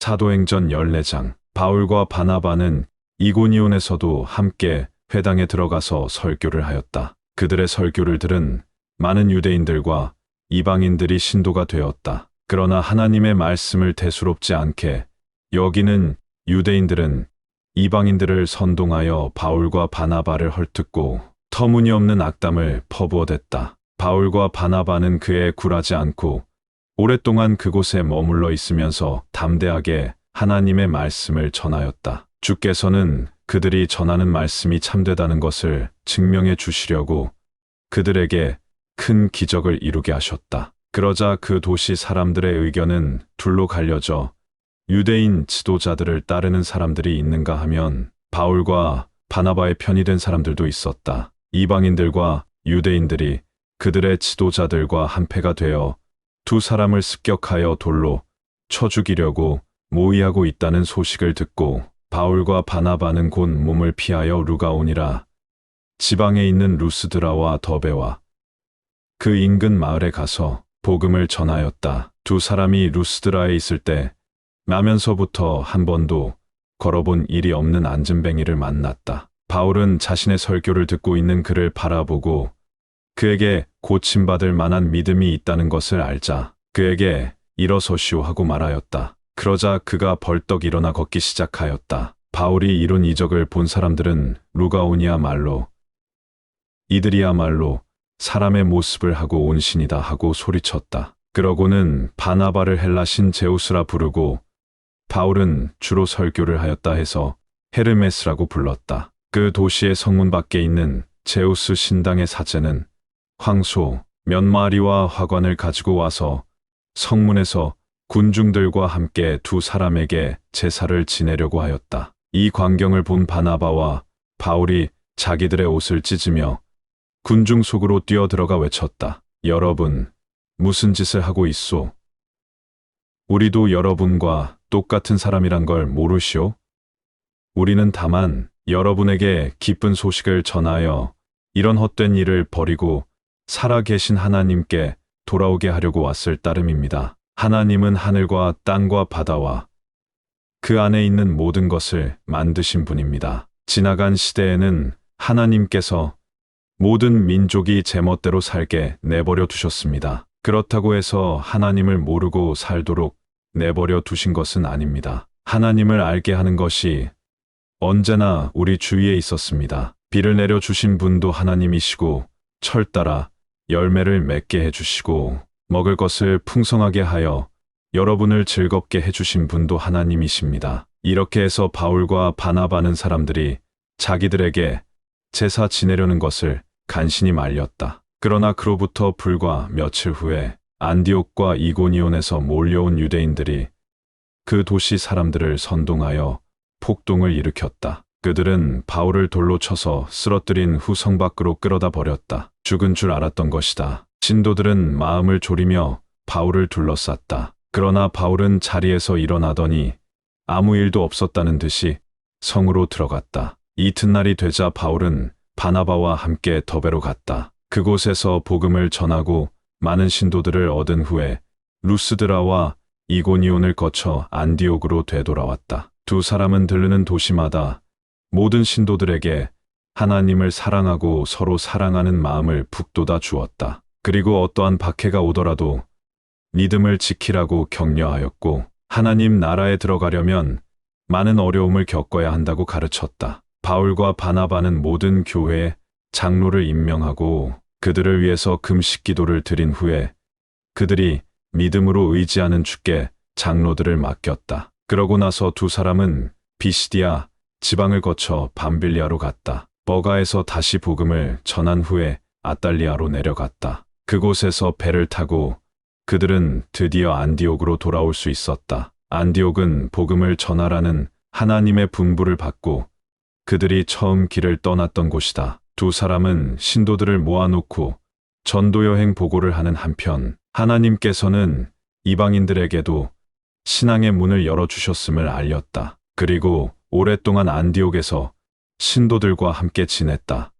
사도행전 14장 바울과 바나바는 이고니온에서도 함께 회당에 들어가서 설교를 하였다. 그들의 설교를 들은 많은 유대인들과 이방인들이 신도가 되었다. 그러나 하나님의 말씀을 대수롭지 않게 여기는 유대인들은 이방인들을 선동하여 바울과 바나바를 헐뜯고 터무니없는 악담을 퍼부어댔다. 바울과 바나바는 그에 굴하지 않고 오랫동안 그곳에 머물러 있으면서 담대하게 하나님의 말씀을 전하였다. 주께서는 그들이 전하는 말씀이 참되다는 것을 증명해 주시려고 그들에게 큰 기적을 이루게 하셨다. 그러자 그 도시 사람들의 의견은 둘로 갈려져 유대인 지도자들을 따르는 사람들이 있는가 하면 바울과 바나바의 편이 된 사람들도 있었다. 이방인들과 유대인들이 그들의 지도자들과 한패가 되어 두 사람을 습격하여 돌로 쳐 죽이려고 모의하고 있다는 소식을 듣고 바울과 바나바는 곧 몸을 피하여 루가온이라 지방에 있는 루스드라와 더베와 그 인근 마을에 가서 복음을 전하였다. 두 사람이 루스드라에 있을 때 나면서부터 한 번도 걸어본 일이 없는 안전뱅이를 만났다. 바울은 자신의 설교를 듣고 있는 그를 바라보고 그에게 고침받을 만한 믿음이 있다는 것을 알자 그에게 일어서시오 하고 말하였다. 그러자 그가 벌떡 일어나 걷기 시작하였다. 바울이 이룬 이적을 본 사람들은 루가오니야말로 이들이야말로 사람의 모습을 하고 온 신이다 하고 소리쳤다. 그러고는 바나바를 헬라신 제우스라 부르고 바울은 주로 설교를 하였다 해서 헤르메스라고 불렀다. 그 도시의 성문 밖에 있는 제우스 신당의 사제는 황소, 몇 마리와 화관을 가지고 와서 성문에서 군중들과 함께 두 사람에게 제사를 지내려고 하였다. 이 광경을 본 바나바와 바울이 자기들의 옷을 찢으며 군중 속으로 뛰어들어가 외쳤다. 여러분, 무슨 짓을 하고 있소? 우리도 여러분과 똑같은 사람이란 걸 모르시오? 우리는 다만 여러분에게 기쁜 소식을 전하여 이런 헛된 일을 버리고 살아계신 하나님께 돌아오게 하려고 왔을 따름입니다. 하나님은 하늘과 땅과 바다와 그 안에 있는 모든 것을 만드신 분입니다. 지나간 시대에는 하나님께서 모든 민족이 제멋대로 살게 내버려 두셨습니다. 그렇다고 해서 하나님을 모르고 살도록 내버려 두신 것은 아닙니다. 하나님을 알게 하는 것이 언제나 우리 주위에 있었습니다. 비를 내려 주신 분도 하나님이시고 철 따라 열매를 맺게 해주시고 먹을 것을 풍성하게 하여 여러분을 즐겁게 해주신 분도 하나님이십니다. 이렇게 해서 바울과 바나바는 사람들이 자기들에게 제사 지내려는 것을 간신히 말렸다. 그러나 그로부터 불과 며칠 후에 안디옥과 이고니온에서 몰려온 유대인들이 그 도시 사람들을 선동하여 폭동을 일으켰다. 그들은 바울을 돌로 쳐서 쓰러뜨린 후 성 밖으로 끌어다 버렸다. 죽은 줄 알았던 것이다. 신도들은 마음을 졸이며 바울을 둘러쌌다. 그러나 바울은 자리에서 일어나더니 아무 일도 없었다는 듯이 성으로 들어갔다. 이튿날이 되자 바울은 바나바와 함께 더베로 갔다. 그곳에서 복음을 전하고 많은 신도들을 얻은 후에 루스드라와 이고니온을 거쳐 안디옥으로 되돌아왔다. 두 사람은 들르는 도시마다 모든 신도들에게 하나님을 사랑하고 서로 사랑하는 마음을 북돋아 주었다. 그리고 어떠한 박해가 오더라도 믿음을 지키라고 격려하였고 하나님 나라에 들어가려면 많은 어려움을 겪어야 한다고 가르쳤다. 바울과 바나바는 모든 교회에 장로를 임명하고 그들을 위해서 금식 기도를 드린 후에 그들이 믿음으로 의지하는 주께 장로들을 맡겼다. 그러고 나서 두 사람은 비시디아 지방을 거쳐 밤빌리아로 갔다. 버가에서 다시 복음을 전한 후에 아달리아로 내려갔다. 그곳에서 배를 타고 그들은 드디어 안디옥으로 돌아올 수 있었다. 안디옥은 복음을 전하라는 하나님의 분부를 받고 그들이 처음 길을 떠났던 곳이다. 두 사람은 신도들을 모아놓고 전도 여행 보고를 하는 한편 하나님께서는 이방인들에게도 신앙의 문을 열어주셨음을 알렸다. 그리고 오랫동안 안디옥에서 신도들과 함께 지냈다.